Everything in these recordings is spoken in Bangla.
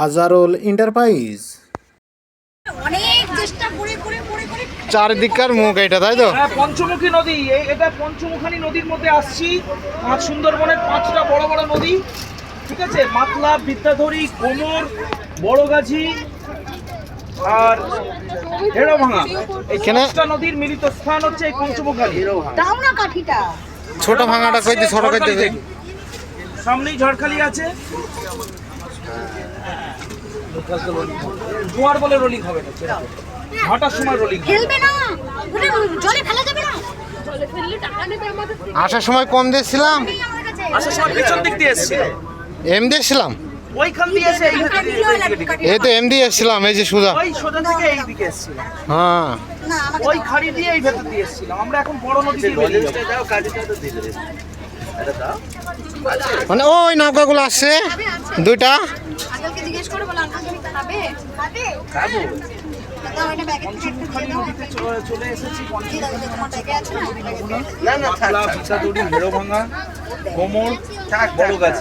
আজারুল এন্টারপ্রাইজ অনেক চেষ্টা করে করে করে করে। চারিদিককার মুখ এটা তাই তো? হ্যাঁ পঞ্চমুখী নদী। এটা পঞ্চমুখানি নদীর মধ্যে আসছি। আর সুন্দরবনের পাঁচটা বড় বড় নদী। ঠিক আছে? মাতলা বিদ্যাধরী কোমর বড়গাছি আর হেড়োভাঙা। এই এখানে- পাঁচটা নদীর মিলিত স্থান হচ্ছে এই পঞ্চমুখানি। দাও না কাঠিটা। ছোট ভাঙাটা কইতে ছোট কইতে ঝড়খালি। সামনেই ঝড়খালি আছে। জোয়ার বলে রোলিং হবে না ভাটার সময় রোলিং ফেলবে না। জলে ফেলা যাবে না। জলে ফেললে টাকা নেবে আমাদের আসার সময় কম দিয়েছিলাম। আসার সময় পিছন দিক দিয়ে এসেছিল। এম দিয়েছিলাম। ওইখান দিয়ে এসে এই এই তো এম দিয়ে এসেছিলাম এই যে সুজা। ওই সোজা থেকে এই দিকে এসেছিল। হ্যাঁ। ওই খাড়ি দিয়ে এই ভেতর দিয়ে এসেছিলাম আমরা এখন বড় নদী দিয়ে বেরিয়ে যাব। মানে ওই নৌকাগুলো আসছে। দুইটা। জিজ্ঞেস করে বলো আঙ্কেল তুমি খাবে? খাবে। খাব না? হেড়োভাঙা কোমর বড় গাছ।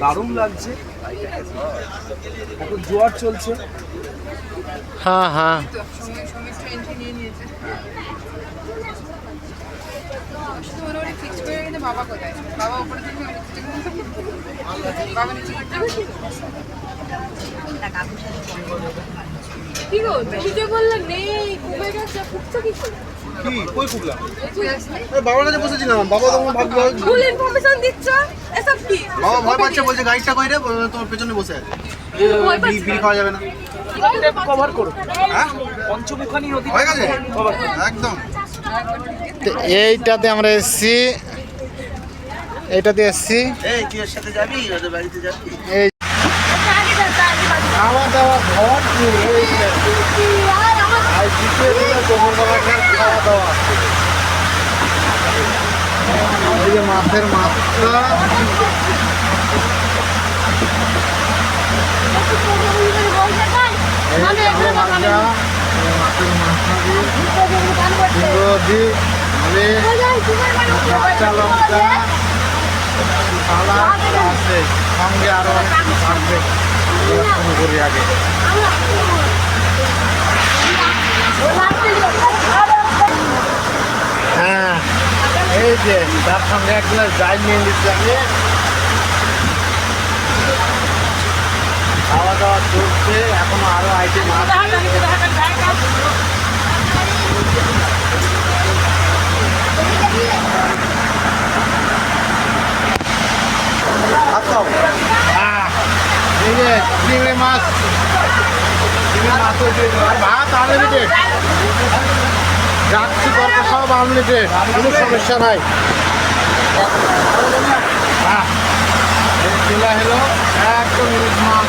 দারুণ লাগছে। এখন জোয়ার চলছে। হ্যাঁ হ্যাঁ। বাবা কোথায়? বাবা উপরে থেকে বাবা নিচে কি গো তুমি যে নেই কমে গেছে ফুটছো কি কি? কই ফুকলাম বাবার কাছে বসেছিলাম বাবা তখন ভাবলো ফুল ইনফরমেশন দিচ্ছ? এসব কি? বাবা ভয় পাচ্ছে বলছে গাড়িটা কই রে? বলল, তোমার পেছনে বসে আছে। বিড়ি খাওয়া যাবে না। কভার করো। হ্যাঁ? পঞ্চমুখানি নদী হয়ে গেছে? কভার একদম। তো এইটাতে আমরা এসছি। এইটাতে এসছি। এই খাওয়া দাওয়া ঘর খাওয়া দাওয়া। এই যে মাছের মাছের মাছটা আলু, কাঁচা লঙ্কা আছে। সঙ্গে হ্যাঁ এই যে তার সঙ্গে এক গ্লাস ডাল নিয়ে নিচ্ছি আমি খাওয়া দাওয়া চলছে এখনও আরও আইটেম আছে হ্যাঁ এই যে চিংড়ি মাছ। ভাত আনলিমিটেড যাচ্ছি তরকা সব আনলিমিটেড কোনো সমস্যা নাই। হলো একদম মাছ।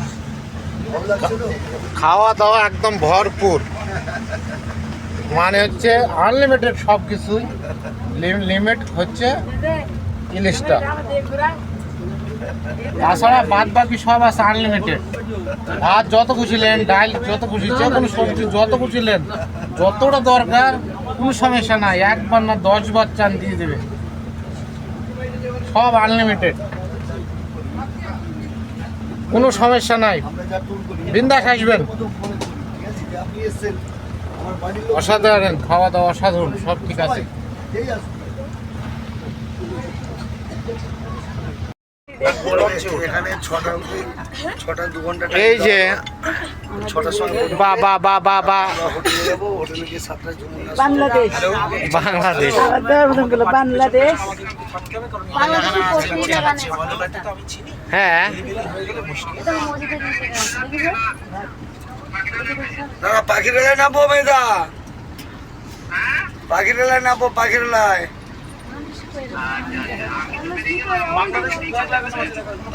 খাওয়া দাওয়া একদম ভরপুর। মানে হচ্ছে আনলিমিটেড সব কিছুই লিমিট হচ্ছে ইলিশটা। তাছাড়া বাদ বাকি সব আছে আনলিমিটেড ভাত যত খুশিলেন ডাল যত খুশি যে কোনো সবজি যত খুশিলেন যতটা দরকার, কোনো সমস্যা নাই। একবার না দশ বার চান দিয়ে দেবে। সব আনলিমিটেড কোনো সমস্যা নাই। বিন্দাস আসবেন। অসাধারণ খাওয়া দাওয়া অসাধারণ সব ঠিক আছে। এই যে বা বা বা বা বা। বাংলাদেশ। বাংলাদেশ। বাংলাদেশ। হ্যাঁ। এটা মসজিদের নিচে দেখিস দাদা পাখির এলায় নামবো মেয়েদা। পাখির নামবো পাখির এলায়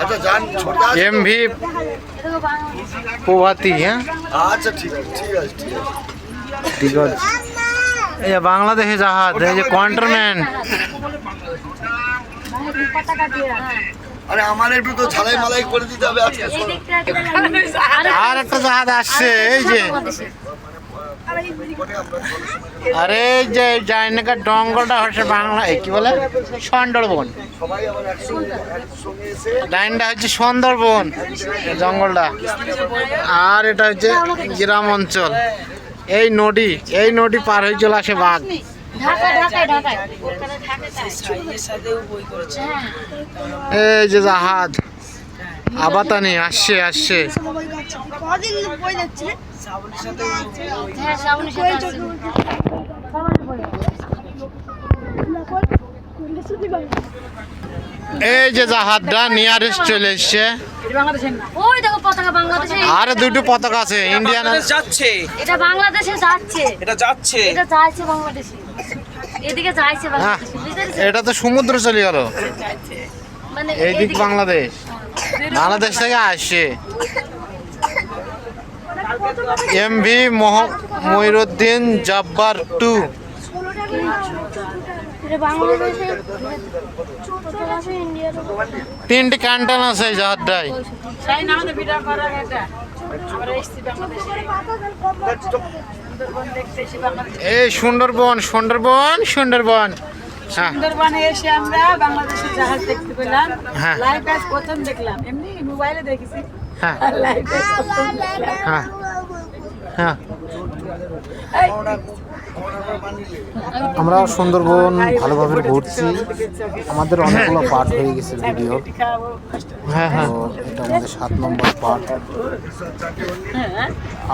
আচ্ছা যান ছোট এম ভি এটা তো বাংলাদেশ প্রভাতী হ্যাঁ? আচ্ছা ঠিক আছে ঠিক আছে ঠিক আছে। ঠিক আছে। এই যে বাংলাদেশে জাহাজ এই যে কন্ট্রোম্যান পতাকা দিয়ে রাখ। আরে আমার একটু তো ঝালাই মালাই করে দিতে হবে আজকে। আরে একটা জাহাজ আসছে এই যে। আরে যে জাইনাকার ডঙ্গলটা হচ্ছে বাংলা কি বলে? সুন্দরবন। লাইনটা হচ্ছে সুন্দরবন জঙ্গলটা। আর এটা হচ্ছে গ্রাম অঞ্চল। এই নদী এই নদী পার হয়ে চলে আসে বাঘ। এই যে জাহাজ। আবাতানি আসছে আসছে। হ্যাঁ শ্রাবণের সাথে আসছে। শ্রাবণের বই। এই যে জাহাজটা নিয়ারেস্ট চলে এসছে। ওই দেখো পতাকা বাংলাদেশে। আর দুটো পতাকা আছে ইন্ডিয়ান যাচ্ছে। এটা বাংলাদেশে যাচ্ছে। এটা যাচ্ছে। এটা যাচ্ছে বাংলাদেশে। এদিকে যাচ্ছে হ্যাঁ বাংলাদেশে এটা তো সমুদ্র চলে গেল মানে এই দিক এদিকে- বাংলাদেশ। বাংলাদেশ থেকে আসছে M V Mohiruddin Jabbar two. তিনটি ক্যান্টন আছে এই জাহাজটায় এই সুন্দরবন সুন্দরবন সুন্দরবন। সুন্দরবনে এসে আমরা বাংলাদেশের জাহাজ দেখতে পেলাম। হ্যাঁ। লাইভ আজ প্রথম দেখলাম। এমনি মোবাইলে দেখেছি। হ্যাঁ। লাইভ আজ প্রথম দেখলাম। হ্যাঁ। হ্যাঁ। আমরা সুন্দরবন ভালোভাবে ঘুরছি। আমাদের অনেকগুলো পার্ট হয়ে গেছে ভিডিও। হ্যাঁ হ্যাঁ। এটা আমাদের সাত নম্বর পার্ট।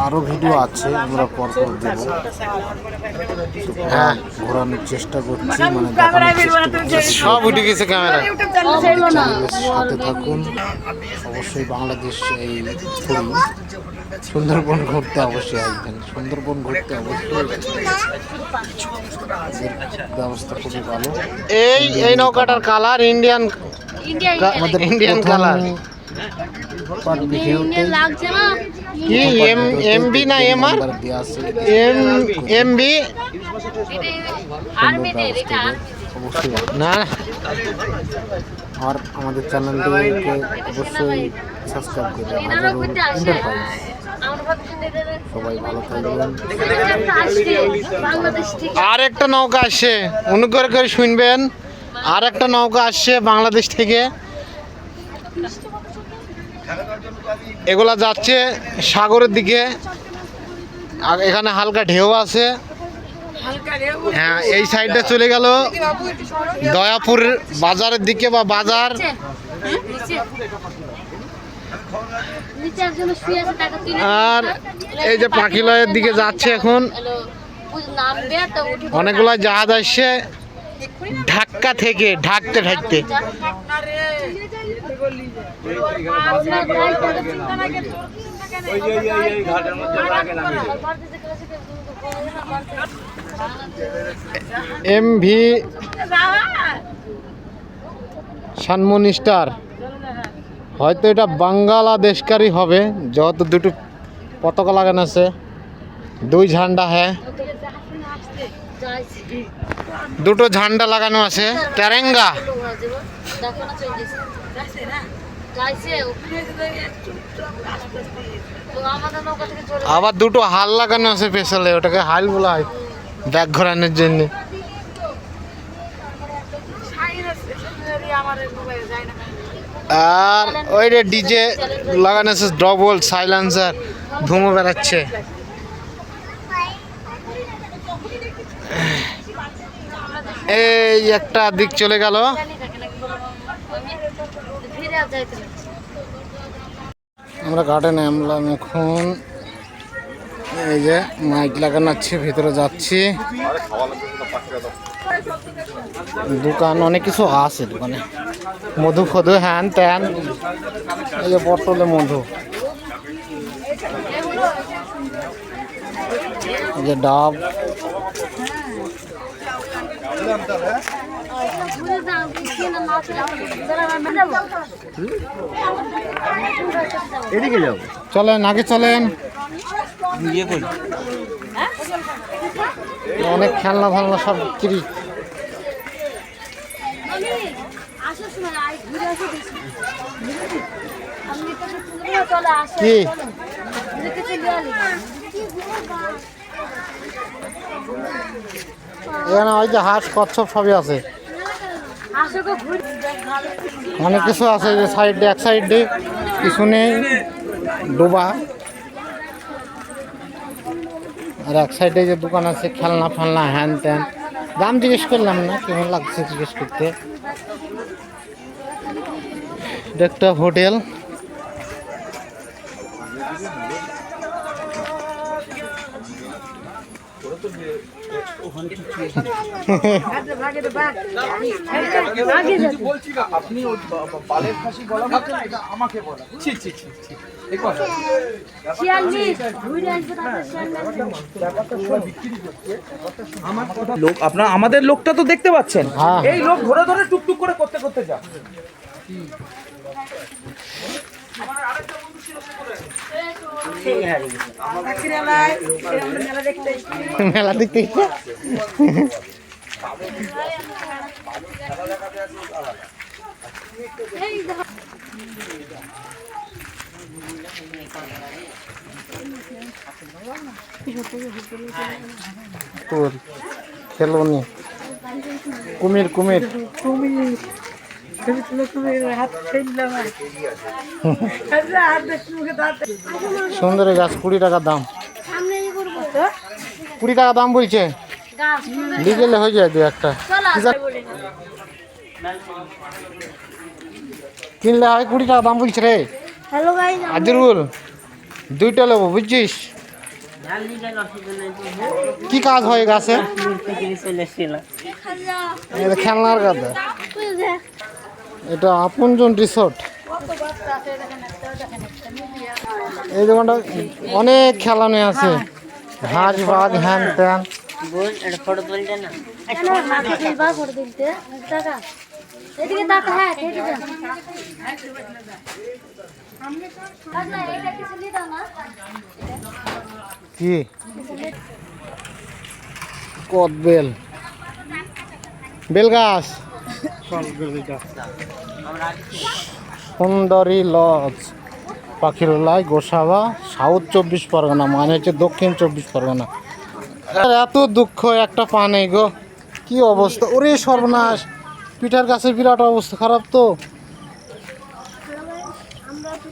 আরও ভিডিও আছে আমরা পরপর দেব। হ্যাঁ ঘোরানোর চেষ্টা করছি মানে সব উঠে গেছে ক্যামেরা সাথে থাকুন। অবশ্যই বাংলাদেশ এই সুন্দরবন ঘুরতে অবশ্যই আসবেন। সুন্দরবন ঘুরতে অবশ্যই ব্যবস্থা খুবই ভালো। এই এই নৌকাটার কালার ইন্ডিয়ান ইন্ডিয়ান কালার কি এম এম বি না এম আর? নাম্বার দেওয়া আছে। এম এম বি আর্মিদের এটা অবশ্যই। না। আর আমাদের চ্যানেলটিকে অবশ্যই সাবস্ক্রাইব এদের সবাই ভালো থাকবেন। আর একটা নৌকা আসছে। অনুগ্রহ করে শুনবেন। আর একটা নৌকা আসছে বাংলাদেশ থেকে। এগুলা যাচ্ছে সাগরের দিকে। আর এখানে হালকা ঢেউ আছে। হ্যাঁ এই সাইডটা চলে গেল দয়াপুর বাজারের দিকে বা বাজার। আর এই যে পাখিলয়ের দিকে যাচ্ছে এখন। অনেকগুলো জাহাজ আসছে ঢাক্কা থেকে, ঢাকতে ঢাকতে। এম ভি সানমন স্টার হয়তো এটা বাংলাদেশকারই হবে যত দুটো পতাকা লাগানো আছে। দুই ঝান্ডা হ্যাঁ। দুটো ঝান্ডা লাগানো আছে। তেরেঙ্গা আবার দুটো হাল লাগানো আছে পেছলে ওটাকে হাল বলা হয়। ব্যাগ ঘোরানোর জন্য। আর ওই রে ডিজে লাগানো ডবল সাইলেন্সার, ধুমো বেড়াচ্ছে। এই একটা দিক চলে গেল। আমরা ঘাটে নামলাম এখন। এই যে মাইক লাগানো আছে ভিতরে যাচ্ছি। দোকান অনেক কিছু আছে দোকানে। মধু ফধু হ্যান ত্যান এই যে বটলে মধু। এই যে ডাব। চলেন আগে চলেন। অনেক খেলনা ফালনা সব বিক্রি কি? এখানে ওই যে হাঁস কচ্ছপ সবই আছে। অনেক কিছু আছে যে সাইডে এক সাইডে কিছু নেই। ডোবা। আর এক সাইডে যে দোকান আছে খেলনা ফেলনা হ্যান ত্যান। দাম জিজ্ঞেস করলাম না কেমন লাগছে জিজ্ঞেস করতে? এটা একটা হোটেল। আপনি আমাকে বলা। লোক আপনার আমাদের লোকটা তো দেখতে পাচ্ছেন। হ্যাঁ। এই লোক ধরে ধরে টুকটুক করে করতে করতে যা। মেলা দেখতে মেলা দেখতে ইচ্ছে এই তোর খেলোনি। কুমির কুমির। কুমির গাছ, কুড়ি টাকা দাম। কুড়ি টাকা দাম বলছে। বিকেলে হয়ে যায় দু একটা। কিনলে হয় কুড়ি টাকা দাম বলছে রে। হ্যালো গাইস আজিরুল দুইটা নেব বুঝছিস? কি কাজ হয় গাছে? এটা খেলনার গাছে এটা আপনজন রিসোর্ট এই দোকানটা অনেক খেলানো আছে। হাঁস বাঘ হ্যান ত্যান। এদিকে কি? কদবেল। বেল গাছ সুন্দরী লজ। পাখিরোলাই, গোসাবা, সাউথ চব্বিশ পরগনা মানে হচ্ছে দক্ষিণ চব্বিশ পরগনা। এত দুঃখ, একটা পা নেই গো। কি অবস্থা? ওরে সর্বনাশ। পিঠার গাছে বিরাট অবস্থা, খারাপ তো আমরা একটু পাখি দেখাই এখন দেখতে পাচ্ছি পাখি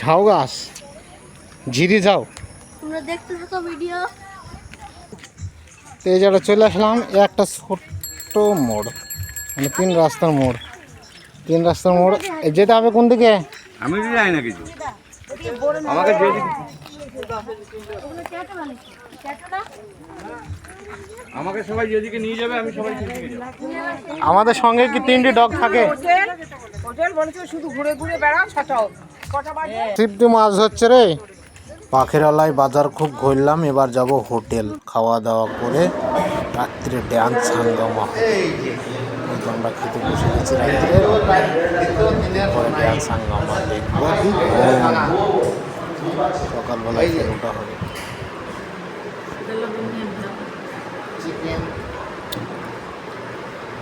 ঝাউ গাছ। ঝিরি যাও তোমরা দেখতে থাকো ভিডিও। তো এই জায়গাটা চলে আসলাম একটা ছোট্ট মোড় মানে তিন রাস্তার মোড়। তিন রাস্তার মোড়। যেতে হবে কোন দিকে? আমি জানি না কিছু। আমাকে যে ওগুলো কেটে কেটে আমাকে সবাই যেদিকে নিয়ে যাবে আমি সবাই আমাদের সঙ্গে কি তিনটি ডগ থাকে? হোটেল হোটেল বলেছে শুধু ঘুরে ঘুরে বেড়াও ছটা তৃপ্তি মাছ হচ্ছে রে। পাখিরালায় বাজার খুব ঘুরলাম এবার যাব হোটেল। খাওয়া দাওয়া করে রাত্রে ড্যান্স হাঙ্গামা আমরা খেতে বসে গেছি রাত্রে। ড্যান্স হাঙ্গামা দেখব। সকালবেলায় ফেরোটা হবে।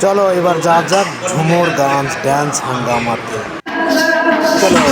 চলো এবার যা যাক ঝুমুর ডান্স ড্যান্স হাঙ্গামাতে। চলো।